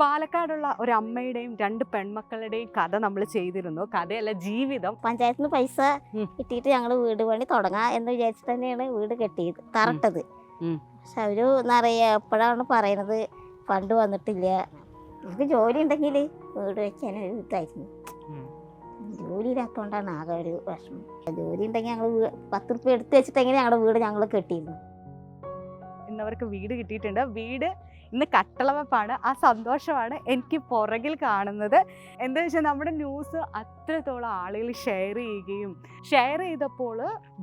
പാലക്കാടുള്ള ഒരു അമ്മയുടെയും രണ്ട് പെൺമക്കളുടെയും കഥ നമ്മൾ ചെയ്തിരുന്നു. കഥയല്ല ജീവിതം. പഞ്ചായത്തിൽ നിന്ന് പൈസ. കിട്ടിയിട്ട് ഞങ്ങൾ വീട് പണി തുടങ്ങാം എന്ന് വിചാരിച്ചിട്ട് തന്നെയാണ് വീട് കെട്ടിയത് തറട്ടത്. പക്ഷെ അവർ നിറയെ എപ്പോഴാണ് പറയുന്നത് ഫണ്ട് വന്നിട്ടില്ല. നമുക്ക് ജോലി ഉണ്ടെങ്കിൽ വീട് വെക്കാൻ ഒരു ഇതായിരുന്നു ജോലി ഇല്ലാത്തോണ്ടാണ് ആകെ ഒരു വിഷമം. ജോലി ഉണ്ടെങ്കിൽ ഞങ്ങൾ പത്ത് റുപ്യ എടുത്ത് വെച്ചിട്ടെങ്കിൽ ഞങ്ങളുടെ വീട് ഞങ്ങൾ കെട്ടിയിരുന്നു. ഇന്നവർക്ക് വീട് കിട്ടിയിട്ടുണ്ട്. വീട് ഇന്ന് കട്ടളവപ്പാണ്. ആ സന്തോഷമാണ് എനിക്ക് പുറകിൽ കാണുന്നത്. എന്താ വെച്ചാൽ നമ്മുടെ ന്യൂസ് അത്രത്തോളം ആളുകൾ ഷെയർ ചെയ്യുകയും ഷെയർ ചെയ്തപ്പോൾ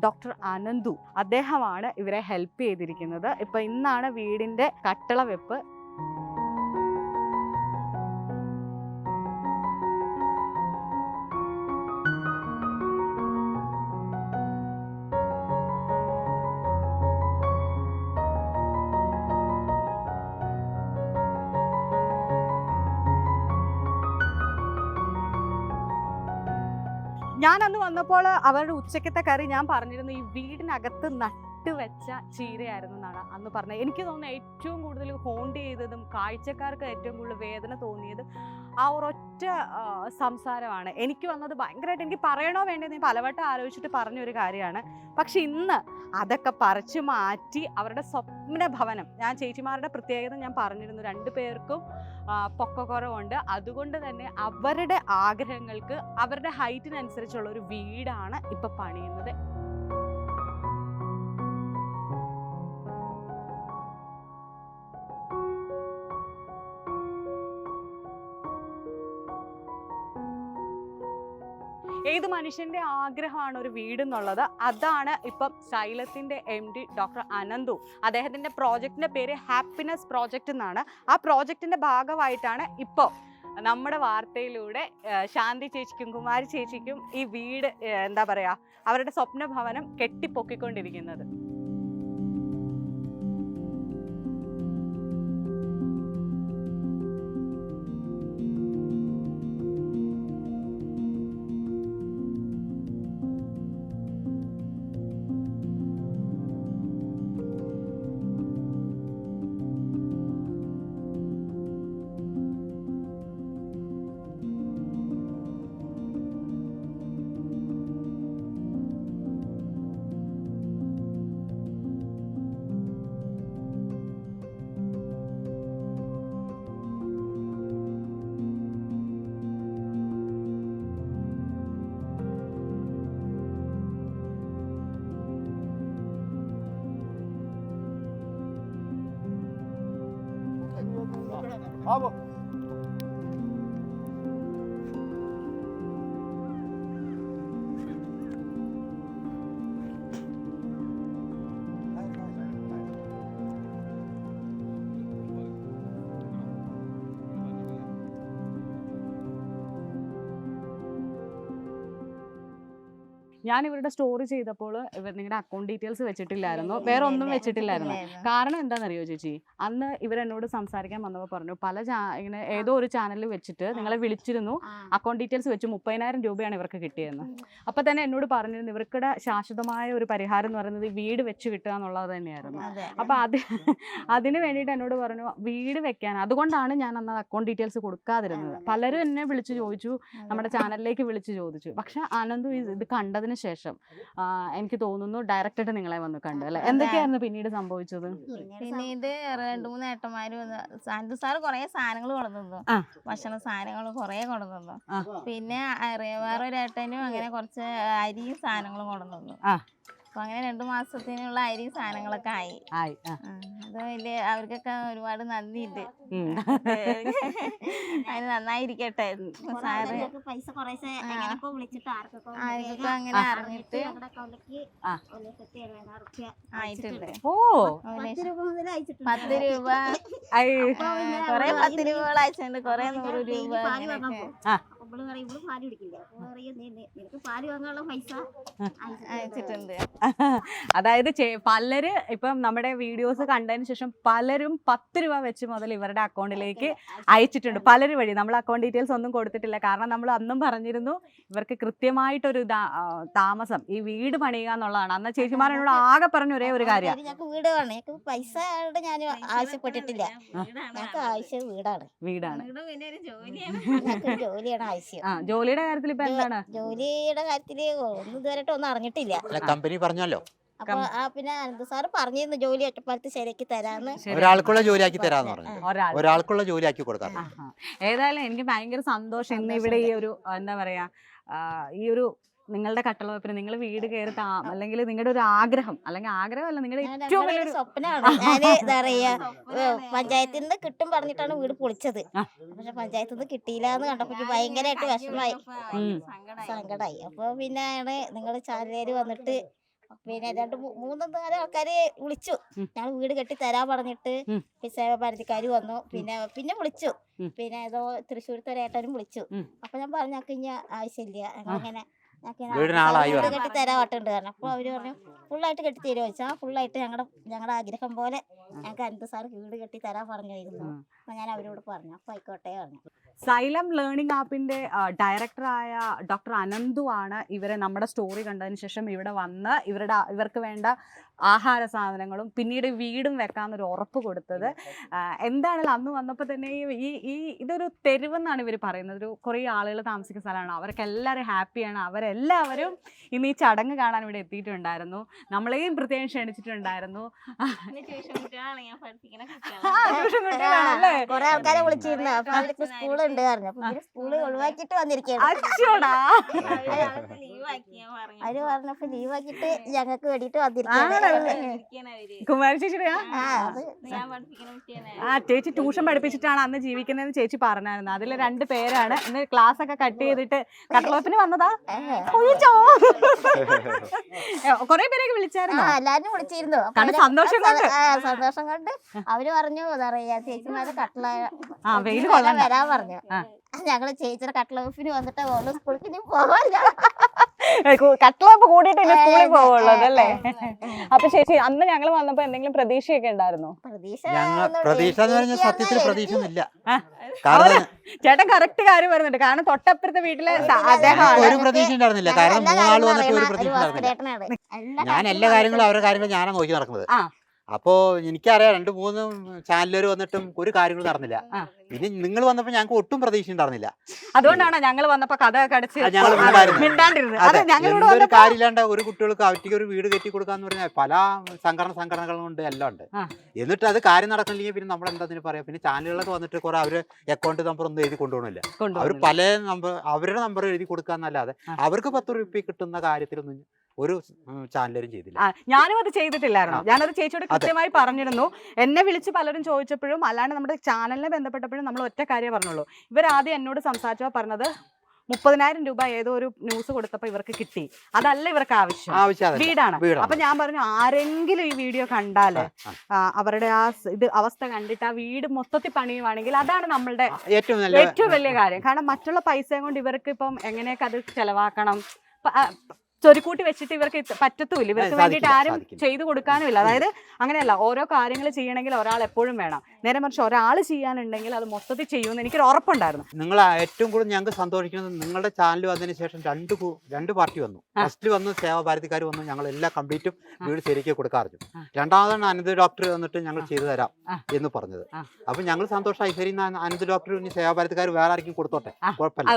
ഡോക്ടർ അനന്തു അദ്ദേഹമാണ് ഇവരെ ഹെൽപ്പ് ചെയ്തിരിക്കുന്നത്. ഇപ്പം ഇന്നാണ് വീടിന്റെ കട്ടളവെപ്പ്. ഞാൻ അന്ന് വന്നപ്പോൾ അവരുടെ ഉച്ചക്കത്തെ കറി ഞാൻ പറഞ്ഞിരുന്നു ഈ വീടിനകത്ത് നട്ട് വെച്ച ചീരയായിരുന്നു എന്നാണ് അന്ന് പറഞ്ഞത്. എനിക്ക് തോന്നുന്നു ഏറ്റവും കൂടുതൽ ഹോണ്ട് ചെയ്തതും കാഴ്ചക്കാർക്ക് ഏറ്റവും കൂടുതൽ വേദന തോന്നിയതും ആ ഒരൊറ്റ സംസാരമാണ്. എനിക്ക് വന്നത് ഭയങ്കരമായിട്ട് എനിക്ക് പറയണോ വേണ്ടതെന്ന് ഞാൻ പലവട്ടം ആലോചിച്ചിട്ട് പറഞ്ഞൊരു കാര്യമാണ്. പക്ഷെ ഇന്ന് അതൊക്കെ പറിച്ചു മാറ്റി അവരുടെ സ്വപ്ന ഭവനം ഞാൻ ചേച്ചിമാരുടെ പ്രത്യേകത ഞാൻ പറഞ്ഞിരുന്നു. രണ്ടു പേർക്കും പൊക്ക പൊക്കക്കുറവുണ്ട്. അതുകൊണ്ട് തന്നെ അവരുടെ ആഗ്രഹങ്ങൾക്ക് അവരുടെ ഹൈറ്റിനനുസരിച്ചുള്ള ഒരു വീടാണ് ഇപ്പം പണിയുന്നത്. ഏത് മനുഷ്യന്റെ ആഗ്രഹമാണ് ഒരു വീട് എന്നുള്ളത്. അതാണ് ഇപ്പം സൈലത്തിന്റെ എം ഡി ഡോക്ടർ അനന്തു. അദ്ദേഹത്തിന്റെ പ്രോജക്റ്റിന്റെ പേര് ഹാപ്പിനെസ് പ്രോജക്റ്റ് എന്നാണ്. ആ പ്രോജക്റ്റിന്റെ ഭാഗമായിട്ടാണ് ഇപ്പോൾ നമ്മുടെ വാർത്തയിലൂടെ ശാന്തി ചേച്ചിക്കും കുമാരി ചേച്ചിക്കും ഈ വീട് എന്താ പറയാ അവരുടെ സ്വപ്ന ഭവനം കെട്ടിപ്പൊക്കിക്കൊണ്ടിരിക്കുന്നത്. اب ഞാൻ ഇവരുടെ സ്റ്റോറി ചെയ്തപ്പോൾ ഇവർ നിങ്ങളുടെ അക്കൗണ്ട് ഡീറ്റെയിൽസ് വെച്ചിട്ടില്ലായിരുന്നു. വേറെ ഒന്നും വെച്ചിട്ടില്ലായിരുന്നു. കാരണം എന്താണെന്നറിയോ ചേച്ചി? അന്ന് ഇവരെന്നോട് സംസാരിക്കാൻ വന്നപ്പോൾ പറഞ്ഞു പല ചാ ഇങ്ങനെ ഏതോ ഒരു ചാനലിൽ വെച്ചിട്ട് നിങ്ങളെ വിളിച്ചിരുന്നു. അക്കൗണ്ട് ഡീറ്റെയിൽസ് വെച്ച് മുപ്പതിനായിരം രൂപയാണ് ഇവർക്ക് കിട്ടിയതെന്ന് അപ്പോൾ തന്നെ എന്നോട് പറഞ്ഞിരുന്നു ഇവർക്കിടെ ശാശ്വതമായ ഒരു പരിഹാരം എന്ന് പറയുന്നത് വീട് വെച്ച് കിട്ടുക എന്നുള്ളത് തന്നെയായിരുന്നു. അപ്പൊ അപ്പോൾ അത് അതിന് വേണ്ടിയിട്ട് എന്നോട് പറഞ്ഞു വീട് വെക്കാൻ. അതുകൊണ്ടാണ് ഞാൻ അന്ന് അക്കൗണ്ട് ഡീറ്റെയിൽസ് കൊടുക്കാതിരുന്നത്. പലരും എന്നെ വിളിച്ച് ചോദിച്ചു നമ്മുടെ ചാനലിലേക്ക് വിളിച്ച് ചോദിച്ചു. പക്ഷെ ആനന്ദു ഇത് ഇത് കണ്ടതിന് ശേഷം എനിക്ക് തോന്നുന്നു ഡയറക്റ്റായിട്ട് നിങ്ങളെ വന്ന് കണ്ടു അല്ലെ. എന്തൊക്കെയായിരുന്നു പിന്നീട് സംഭവിച്ചത് പിന്നീട് രണ്ടു മൂന്ന് ഏട്ടന്മാര് സാർ സാന്റു സാർ കൊറേ സാധനങ്ങൾ കൊടുത്തു. ഭക്ഷണ സാധനങ്ങൾ കൊറേ കൊടുത്തു പിന്നെ വേറൊരു ഏട്ടനും അങ്ങനെ കുറച്ച് അരിയും സാധനങ്ങളും ആ. അപ്പൊ അങ്ങനെ രണ്ടു മാസത്തിനുള്ള അരി സാധനങ്ങളൊക്കെ ആയി. അത് വലിയ അവർക്കൊക്കെ ഒരുപാട് നന്ദിയുണ്ട് ഉണ്ട് അതിന് നന്നായിരിക്കട്ടെ. സാറ് പൈസ ആർക്കൊക്കെ അങ്ങനെ അറിഞ്ഞിട്ട് ആയിട്ടുണ്ട്. ഓ. പത്ത് രൂപ കൊറേ പത്ത് രൂപകൾ അയച്ചിട്ടുണ്ട്. കൊറേ നൂറ് രൂപ ഇവൾ പറയും ഇവൾ പാൽ കുടിക്കില്ല? അപ്പൊ പറയും "നീ- നിനക്ക് പാൽ വാങ്ങാനുള്ള പൈസ? അയച്ചിട്ടുണ്ട്. അതായത് ചെ- പലര് ഇപ്പം നമ്മുടെ വീഡിയോസ് കണ്ടതിന് ശേഷം പലരും പത്ത് രൂപ വെച്ച് മുതൽ ഇവരുടെ അക്കൗണ്ടിലേക്ക് അയച്ചിട്ടുണ്ട്. പലര് വഴി. നമ്മൾ അക്കൗണ്ട് ഡീറ്റെയിൽസ് ഒന്നും കൊടുത്തിട്ടില്ല. കാരണം നമ്മൾ അന്നും പറഞ്ഞിരുന്നു ഇവർക്ക് കൃത്യമായിട്ടൊരു ദാ- ആ, താമസം ഈ വീട് പണിയുക എന്നുള്ളതാണ്. അന്ന് ചേച്ചിമാരോട് ആകെ പറഞ്ഞ ഒരേ ഒരു കാര്യം. ഞങ്ങൾക്ക് വീട് വേണം ഞങ്ങൾക്ക് പൈസ ഞാൻ ആവശ്യപ്പെട്ടിട്ടില്ല. ഞങ്ങൾക്ക് ആവശ്യം വീടാണ്. വീടാണ്. വീട് പിന്നെ ഒരു ജോലിയാണ്. ഞങ്ങൾക്ക് ജോലിയാണ്. ആവശ്യം. ആ ജോലിയുടെ കാര്യത്തിൽ ഇപ്പൊ എന്താണ്? ജോലിയുടെ കാര്യത്തിൽ ഒന്നും ഇതുവരെയായിട്ട് ഒന്നും അറിഞ്ഞിട്ടില്ല. അല്ല കമ്പനി പറഞ്ഞല്ലോ. അപ്പൊ ആ പിന്നെ അനന്ത് സാറ് പറഞ്ഞിരുന്നു ജോലി ഒറ്റപ്പാലത്ത് ശരിയാക്കി തരാന്ന്. ഒരാൾക്കുള്ള ജോലിയാക്കി തരാന്ന് പറഞ്ഞു ഒരാൾ. ഒരാൾക്കുള്ള ജോലിയാക്കി കൊടുക്കാം ആഹാ. ഏതായാലും എനിക്ക് ഭയങ്കര സന്തോഷം ഇന്ന് ഇവിടെ ഈ ഒരു എന്താ പറയാ ആ, ഈ ഒരു നിങ്ങളുടെ കട്ടളവപ്പിന് നിങ്ങൾ വീട് കയറി താമ അല്ലെങ്കിൽ നിങ്ങളുടെ ഒരു ആഗ്രഹം അല്ലെങ്കിൽ ആഗ്രഹമല്ല നിങ്ങളുടെ ഏറ്റവും വലിയ വലിയൊരു സ്വപ്നമാണ് ഞാൻ എന്താ പറയാ പഞ്ചായത്തിൽ നിന്ന് കിട്ടും പറഞ്ഞിട്ടാണ് വീട് പൊളിച്ചത്. പക്ഷെ പഞ്ചായത്തിൽ നിന്ന് കിട്ടിയില്ല എന്ന് കണ്ടപ്പോ ഭയങ്കരമായിട്ട് വിഷമായി സങ്കടമായി അപ്പൊ പിന്നെ നിങ്ങൾ ചാനലേര് വന്നിട്ട് പിന്നെ രണ്ട് മൂന്ന് നാല് ആൾക്കാര് വിളിച്ചു. ഞങ്ങൾ വീട് കെട്ടി തരാൻ പറഞ്ഞിട്ട് ഉം. സേവ പരിധിക്കാര് വന്നു. പിന്നെ പിന്നെ വിളിച്ചു. പിന്നെ ഏതോ തൃശ്ശൂരത്തെ ഏട്ടനും വിളിച്ചു. അപ്പൊ ഞാൻ പറഞ്ഞു ഇനി ആവശ്യമില്ല. ഞങ്ങളിങ്ങനെ ഞങ്ങൾക്ക് ഇങ്ങനെ വീടിന് ആളായി വീട് കെട്ടി തരാൻ വട്ടുണ്ട് കാരണം അപ്പൊ അവർ പറഞ്ഞു ഫുള്ളായിട്ട് കെട്ടി തരുമോ വെച്ചാ ഫുള്ളായിട്ട് ഞങ്ങളുടെ ഞങ്ങളുടെ ആഗ്രഹം പോലെ ഞങ്ങൾക്ക് അനന്ത് സാർ വീട് കെട്ടി തരാൻ പറഞ്ഞു ഉം. അപ്പൊ ഞാൻ അവരോട് പറഞ്ഞു. അപ്പൊ ആയിക്കോട്ടെ പറഞ്ഞു. സൈലം ലേണിംഗ് ആപ്പിന്റെ ഡയറക്ടറായ ഡോക്ടർ അനന്തു ആണ് ഇവരെ നമ്മുടെ സ്റ്റോറി കണ്ടതിന് ശേഷം ഇവിടെ വന്ന് ഇവരുടെ ഇവർക്ക് വേണ്ട ആഹാര സാധനങ്ങളും പിന്നീട് വീടും വെക്കാമെന്നൊരു ഉറപ്പ് കൊടുത്തത്. എന്താണല്ലോ എന്താണെങ്കിലും അന്ന് വന്നപ്പോൾ തന്നെ ഈ- ഈ ഇതൊരു തെരുവെന്നാണ് ഇവർ പറയുന്നത്. ഒരു കുറേ ആളുകൾ താമസിക്കുന്ന സ്ഥലമാണ്. അവർക്ക് എല്ലാവരും ഹാപ്പിയാണ്. അവരെല്ലാവരും ഇന്ന് ഈ ചടങ്ങ് കാണാൻ ഇവിടെ എത്തിയിട്ടുണ്ടായിരുന്നു. നമ്മളെയും പ്രത്യേകം ക്ഷണിച്ചിട്ടുണ്ടായിരുന്നു. ട്യൂഷൻ കുട്ടികളാണ് കുട്ടികളാണല്ലേ? കൊറേ ആൾക്കാരെ വിളിച്ചിരുന്നു. അപ്പൊ ഉണ്ട് പറഞ്ഞു. അപ്പൊ ഇവർ സ്കൂൾ ഒഴിവാക്കിട്ട് വന്നിരിക്കുകയാണ്. അച്ചോടാ പറഞ്ഞു. അവർ പറഞ്ഞപ്പോ ലീവ് ആക്കിട്ട് ഞങ്ങൾക്ക് വേണ്ടിട്ട് കുമാരി ചേച്ചിയുടെയാ ആ? ഞാൻ പഠിപ്പിക്കുന്ന ആ ചേച്ചി ട്യൂഷൻ പഠിപ്പിച്ചിട്ടാണ് അന്ന് ജീവിക്കുന്നതെന്ന് ചേച്ചി പറഞ്ഞായിരുന്നു. അതിൽ രണ്ട് പേരാണ്. ഇന്ന് ക്ലാസ് ഒക്കെ കട്ട് ചെയ്തിട്ട് കട്ടളപ്പിന് വന്നതാ? ഒഴിച്ചോ കൊറേ പേരൊക്കെ വിളിച്ചായിരുന്നു? എല്ലാരും വിളിച്ചിരുന്നു. സന്തോഷം കൊണ്ട്. സന്തോഷം കൊണ്ട് അവർ പറഞ്ഞു എന്താ പറയാ ചേച്ചിമാര് വെയിൽ വരാൻ വരാൻ പറഞ്ഞു. ഞങ്ങൾ ചേച്ചിയുടെ കട്ട്ല ഓഫിന് വന്നിട്ട് ഓരോ സ്കൂളിൽ ഇനി പോവാല്ല. കട്ടളപ്പ് കൂടിയിട്ട് ഇനി സ്കൂളിൽ പോവുള്ളൂ അതല്ലേ അപ്പൊ ചേച്ചി അന്ന് ഞങ്ങൾ വന്നപ്പോ എന്തെങ്കിലും പ്രതീക്ഷയൊക്കെ ഉണ്ടായിരുന്നോ? പ്രതീക്ഷ ഞങ്ങൾ പ്രതീക്ഷ എന്ന് പറഞ്ഞാൽ സത്യത്തിൽ പ്രതീക്ഷ ഒന്നുമില്ല കാരണം ചേട്ടൻ കറക്റ്റ് കാര്യം പറയുന്നുണ്ട് കാരണം തൊട്ടപ്പുറത്തെ വീട്ടിലെ അദ്ദേഹം ഒരു പ്രതീക്ഷ ഉണ്ടായിരുന്നില്ല. കാരണം മൂന്നാൾ വന്നിട്ട് ഒരു പ്രതീക്ഷ ഉണ്ടായിരുന്നില്ല. ഞാൻ എല്ലാ കാര്യങ്ങളും അവരുടെ കാര്യങ്ങളും ഞാനാണ് നോക്കി നടക്കുന്നത്. ആ. അപ്പോ എനിക്കറിയാം രണ്ട് മൂന്ന് ചാനലുകാർ വന്നിട്ടും ഒരു കാര്യങ്ങളും നടന്നില്ല. ഇനി പിന്നെ നിങ്ങൾ വന്നപ്പോ ഞങ്ങൾക്ക് ഒട്ടും പ്രതീക്ഷ ഉണ്ടായിരുന്നില്ല. അതുകൊണ്ടാണ് ഞങ്ങൾ വന്നപ്പോ കഥ കടച്ച് ഒരു കാര്യമില്ലാണ്ട് ഒരു കുട്ടികൾക്ക് അവറ്റിക്ക് ഒരു വീട് കെട്ടി കൊടുക്കാന്ന് പറഞ്ഞാൽ പല സംഘടന സംഘടനകളും ഉണ്ട് എല്ലാം ഉണ്ട്. എന്നിട്ട് അത് കാര്യം നടക്കണില്ലെങ്കിൽ പിന്നെ നമ്മൾ എന്താ പറയാ? പിന്നെ ചാനലുകളൊക്കെ വന്നിട്ട് കുറെ അവർ അക്കൗണ്ട് നമ്പർ ഒന്നും എഴുതി കൊണ്ടുപോകണില്ല. അവർ പല നമ്പർ അവരുടെ നമ്പർ എഴുതി കൊടുക്കാന്നല്ലാതെ അവർക്ക് പത്ത് റുപ്യ കിട്ടുന്ന കാര്യത്തിലൊന്നും ഒരു ചാനലും ചെയ്തില്ല. ഞാനും അത് ചെയ്തിട്ടില്ലായിരുന്നു. ഞാനത് ചേച്ചിയോട് കൃത്യമായി പറഞ്ഞിരുന്നു. എന്നെ വിളിച്ച് പലരും ചോദിച്ചപ്പോഴും അല്ലാണ്ട് നമ്മുടെ ചാനലിനെ ബന്ധപ്പെട്ടപ്പോഴും നമ്മൾ ഒറ്റ കാര്യം പറഞ്ഞുള്ളൂ. ഇവർ ആദ്യം എന്നോട് സംസാരിച്ചപ്പോൾ പറഞ്ഞത് മുപ്പതിനായിരം രൂപ ഏതോ ഒരു ന്യൂസ് കൊടുത്തപ്പോൾ ഇവർക്ക് കിട്ടി. അതല്ല ഇവർക്ക് ആവശ്യം. വീടാണ്. അപ്പൊ ഞാൻ പറഞ്ഞു ആരെങ്കിലും ഈ വീഡിയോ കണ്ടാൽ അവരുടെ ആ ഇത് അവസ്ഥ കണ്ടിട്ട് ആ വീട് മൊത്തത്തിൽ പണിയുവാണെങ്കിൽ അതാണ് നമ്മളുടെ ഏറ്റവും വലിയ കാര്യം. കാരണം മറ്റുള്ള പൈസയും കൊണ്ട് ഇവർക്ക് ഇപ്പം എങ്ങനെയൊക്കെ അത് ചെലവാക്കണം? ചൊരുക്കൂട്ടി വെച്ചിട്ട് ഇവർക്ക് പറ്റത്തുമില്ല ഇവർക്ക് വേണ്ടിയിട്ട് ആരും ചെയ്തു ചെയ്തു കൊടുക്കാനുമില്ല. അതായത് അങ്ങനെയല്ല ഓരോ കാര്യങ്ങൾ ചെയ്യണമെങ്കിൽ ഒരാൾ എപ്പോഴും വേണം. നേരെ മറിച്ച് ഒരാൾ ചെയ്യാനുണ്ടെങ്കിൽ അത് മൊത്തത്തിൽ ചെയ്യുമെന്ന് എനിക്കൊരു ഉറപ്പുണ്ടായിരുന്നു. നിങ്ങൾ ഏറ്റവും കൂടുതൽ ഞങ്ങൾക്ക് സന്തോഷിക്കുന്നത് നിങ്ങളുടെ ചാനൽ വന്നതിന് ശേഷം രണ്ട് രണ്ട് പാർട്ടി വന്നു. ഫസ്റ്റ് വന്ന് സേവാഭാരതിക്കാർ വന്നു ഞങ്ങൾ എല്ലാ കംപ്ലീറ്റും വീട് ശരിക്ക് കൊടുക്കാറുണ്ട് ആ. രണ്ടാമതാണ് അനന്ത് ഡോക്ടർ വന്നിട്ട് ഞങ്ങൾ ചെയ്തു തരാം എന്ന് പറഞ്ഞത്. അപ്പൊ ഞങ്ങൾ സന്തോഷമായി ശരി അനന്ത് ഡോക്ടർ ഇനി സേവാഭാരതിക്കാർ വേറെ ആർക്കും കൊടുത്തോട്ടെ. കുഴപ്പമില്ല.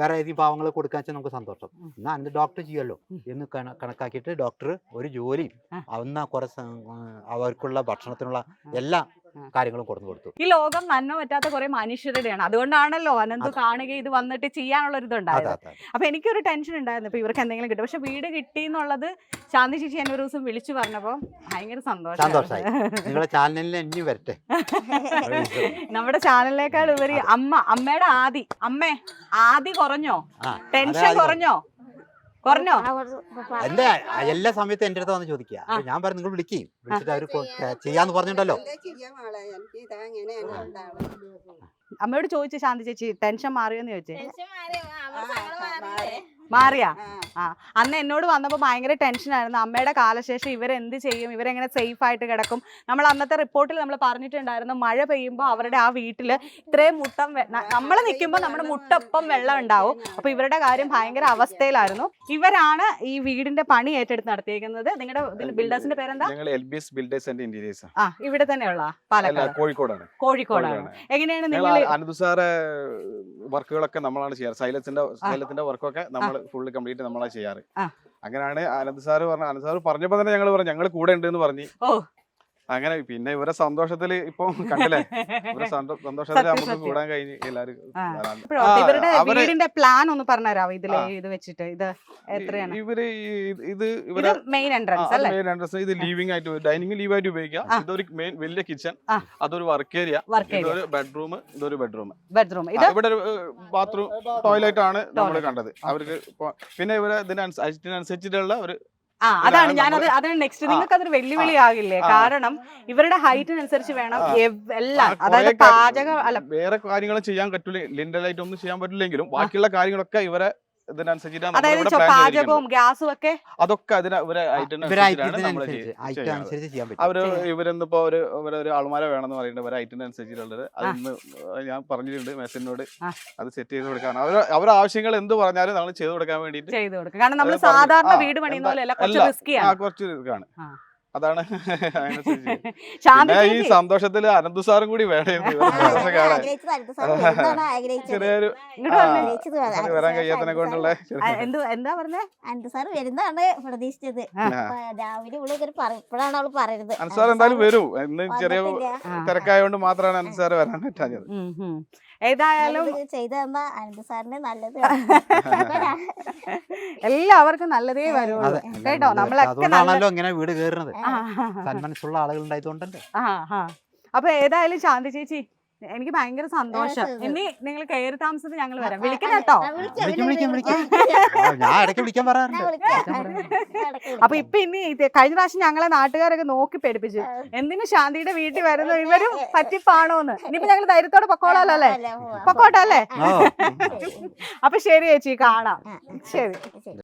വേറെ ഏതെങ്കിലും പാവങ്ങൾ കൊടുക്കാൻ വെച്ചാൽ നമുക്ക് സന്തോഷം. എന്നാൽ അനന്ത് ഡോക്ടർ ചെയ്യല്ലോ എന്ന് കണക്കാക്കിയിട്ട് ഡോക്ടർ ഒരു ജോലിയും അന്ന് കുറെ അവർക്കുള്ള ഭക്ഷണത്തിനുള്ള എല്ലാ. കാര്യങ്ങളും കൊടുത്തു കൊടുത്തു. ഈ ലോകം നന്മ പറ്റാത്ത കുറെ മനുഷ്യരുടെയാണ്. അതുകൊണ്ടാണല്ലോ അനന്ത് കാണുക ഇത് വന്നിട്ട് ചെയ്യാനുള്ള ഒരു ഇതുണ്ടായത്. അപ്പൊ എനിക്കൊരു ടെൻഷൻ ഉണ്ടായിരുന്നു. ഇപ്പൊ ഇവർക്ക് എന്തെങ്കിലും കിട്ടും. പക്ഷെ വീട് കിട്ടി എന്നുള്ളത് ശാന്തി ചേച്ചി എന്നെ ഒരു ദിവസം വിളിച്ചു പറഞ്ഞപ്പോ ഭയങ്കര സന്തോഷം സന്തോഷമായി നിങ്ങളുടെ ചാനലിൽ വരട്ടെ. നമ്മുടെ ചാനലിനേക്കാൾ ഉപരി അമ്മ അമ്മയുടെ ആദി. അമ്മേ ആദി കുറഞ്ഞോ? ടെൻഷൻ കുറഞ്ഞോ? കുറഞ്ഞോ എന്റെ എല്ലാ സമയത്തും എന്റെ അടുത്ത് വന്ന് ചോദിക്കുക. അപ്പൊ ഞാൻ പറഞ്ഞു നിങ്ങൾ വിളിക്കുകയും വിളിച്ചിട്ട് അവർ ചെയ്യാന്ന് പറഞ്ഞിട്ടുണ്ടല്ലോ എന്താ അമ്മയോട് ചോദിച്ചു ശാന്തി ചേച്ചി ടെൻഷൻ മാറിയോന്ന് ചോദിച്ചേ. മാറിയാ? ആ. അന്ന് എന്നോട് വന്നപ്പോൾ ഭയങ്കര ടെൻഷനായിരുന്നു അമ്മയുടെ കാലശേഷം ഇവരെന്ത് ചെയ്യും? ഇവരെങ്ങനെ സേഫ് ആയിട്ട് കിടക്കും? നമ്മൾ അന്നത്തെ റിപ്പോർട്ടിൽ നമ്മൾ പറഞ്ഞിട്ടുണ്ടായിരുന്നു മഴ പെയ്യുമ്പോൾ അവരുടെ ആ വീട്ടിൽ ഇത്രയും മുട്ടം നമ്മൾ നിൽക്കുമ്പോൾ നമ്മുടെ മുട്ടൊപ്പം വെള്ളം ഉണ്ടാവും. അപ്പൊ ഇവരുടെ കാര്യം ഭയങ്കര അവസ്ഥയിലായിരുന്നു. ഇവരാണ് ഈ വീടിന്റെ പണി ഏറ്റെടുത്ത് നടത്തിയിരിക്കുന്നത് നിങ്ങളുടെ ബിൽഡേഴ്സിന്റെ പേരെന്താ? ഞങ്ങൾ L B S builders and interiors ആ ഇവിടെ തന്നെയുള്ള പാലക്കാട്. കോഴിക്കോടാണ്. കോഴിക്കോടാണ്. കോഴിക്കോടാണ്. എങ്ങനെയാണ് നിങ്ങൾ അനന്ത് സാറെ വർക്കുകളൊക്കെ നമ്മളാണ് ചെയ്യാറ്. സൈലത്തിന്റെ സൈലത്തിന്റെ വർക്കൊക്കെ നമ്മൾ ഫുള്ള് കംപ്ലീറ്റ് നമ്മളാ ചെയ്യാറ്. അങ്ങനെയാണ് അനന്ത് സാറ് പറഞ്ഞ അനന്ത് സാറ് പറഞ്ഞപ്പോ തന്നെ ഞങ്ങൾ പറഞ്ഞു ഞങ്ങൾ കൂടെ ഉണ്ട് എന്ന് പറഞ്ഞു. അങ്ങനെ പിന്നെ ഇവരെ സന്തോഷത്തിൽ ഇപ്പൊ കണ്ടില്ലേ? ഇവരെ സന്തോ- സന്തോഷത്തിൽ നമുക്ക്. കൂടാൻ കഴിഞ്ഞ് അവരെ- പ്ലാൻ ഒന്ന് പറഞ്ഞുതരാവോ? ഇതിൽ. ഇത് വെച്ചിട്ട് ഇത് എത്രയാണ്? ഇവർ ഇത് ഇവരെ മെയിൻ എൻട്രൻസ് അല്ലേ? മെയിൻ എൻട്രൻസ് ഇത് ലീവിംഗ് ആയിട്ട് ഡൈനിങ് ലീവ് ആയിട്ട് ഉപയോഗിക്കാം. ഇതൊരു മെയിൻ വലിയ കിച്ചൺ. അതൊരു വർക്ക് ഏരിയ ഇതൊരു ബെഡ്റൂം ഇതൊരു ബെഡ്റൂം ബെഡ്റൂം ഇവിടെ ഒരു ബാത്റൂം ടോയ്ലറ്റ് ആണ് നമ്മൾ കണ്ടത്. അവർക്ക് പിന്നെ ഇവരെ ഇതിനനുസരിച്ചിട്ടുള്ള ഒരു ആ അതാണ് ഞാൻ ഞാനത് അതാണ് നെക്സ്റ്റ് നിങ്ങൾക്ക് അതൊരു വെല്ലുവിളി ആകില്ലേ കാരണം ഇവരുടെ ഹൈറ്റിനനുസരിച്ച് വേണം എല്ലാം അതായത് പാചകം അല്ല. വേറെ കാര്യങ്ങളും ചെയ്യാൻ പറ്റില്ല ലിൻഡലായിട്ട് ഒന്നും ചെയ്യാൻ പറ്റില്ലെങ്കിലും ബാക്കിയുള്ള കാര്യങ്ങളൊക്കെ ഇവരെ അതായത് പാചകവും ഗ്യാസും ഒക്കെ അതൊക്കെ അതിന് ഇവരെ നമ്മൾ ഐറ്റത്തിനനുസരിച്ച് ഐറ്റം അനുസരിച്ച് ചെയ്യാൻ പറ്റും. അവർ. ഇവരെന്നിപ്പോ ഒരു ഇവരെ ഒരു ആൾമാര വേണമെന്ന് പറയുന്നത് ഇവരെ ഐറ്റത്തിനനുസരിച്ചിട്ടുള്ളത് അതൊന്ന് ഞാൻ പറഞ്ഞിട്ടുണ്ട് മെസ്സിനോട്. അത് സെറ്റ് ചെയ്ത് കൊടുക്കാൻ അവർ അവരുടെ ആവശ്യങ്ങൾ എന്ത് പറഞ്ഞാലും നമ്മൾ ചെയ്ത് കൊടുക്കാൻ വേണ്ടിയിട്ട് ചെയ്തു കൊടുക്കും. കാരണം നമ്മൾ. സാധാരണ വീട് പണിയുന്ന പോലെ കുറച്ച് അല്ല. അതാണ് ഈ സന്തോഷത്തിൽ സന്തോഷത്തിൽ അനന്തു സാറും കൂടി ചെറിയൊരു വരാൻ കഴിയാത്തതിനെ കൊണ്ടുള്ള എന്താ പറഞ്ഞേ? അനന്തു സാർ വരുന്നതാണ് പ്രതീക്ഷിച്ചത്. രാവിലെ ഇവിടെ പറ- ഇപ്പോഴാണ് അവൾ പറയുന്നത് അനന്തു സാർ എന്തായാലും വരും. ഇന്ന് ചെറിയ തിരക്കായോണ്ട് മാത്രമാണ് അനന്ത് സാറ് വരാൻ പറ്റാഞ്ഞത്. ഏതായാലും ഇത് ചെയ്തു തന്ന അനന്ത് സാറിന് നല്ലത്. എല്ലാവർക്കും നല്ലതേ വരുള്ളൂ. കേട്ടോ? നമ്മളൊക്കെ ഇങ്ങനെ വീട് കയറുന്നത്. സന്മനസ്സുള്ള ആളുകൾ ഉണ്ടായതുകൊണ്ടല്ലേ ആ. അപ്പൊ ഏതായാലും ശാന്തി ചേച്ചി എനിക്ക് ഭയങ്കര സന്തോഷം. ഇനി നിങ്ങൾ കയറി താമസത്തിൽ ഞങ്ങൾ വരാം. വിളിക്കാം കേട്ടോ. വിളിക്കും, വിളിക്കും, വിളിക്കും. ഞാൻ ഇടയ്ക്ക് വിളിക്കാൻ പറയാറുണ്ട്. അപ്പൊ ഇപ്പൊ ഇനി ഇത് കഴിഞ്ഞ പ്രാവശ്യം ഞങ്ങളെ നാട്ടുകാരൊക്കെ നോക്കി പേടിപ്പിച്ചു. എന്തിനു ശാന്തിയുടെ വീട്ടിൽ വരുന്നു? ഇവരും പറ്റിപ്പാണോന്ന്. ഇനിയിപ്പോ ഞങ്ങൾ ധൈര്യത്തോടെ പൊക്കോളാലോ അല്ലേ? പൊക്കോട്ടെ അല്ലേ? ഓ അപ്പൊ ശരി ചേച്ചി കാണാം. ശരി. ശരി.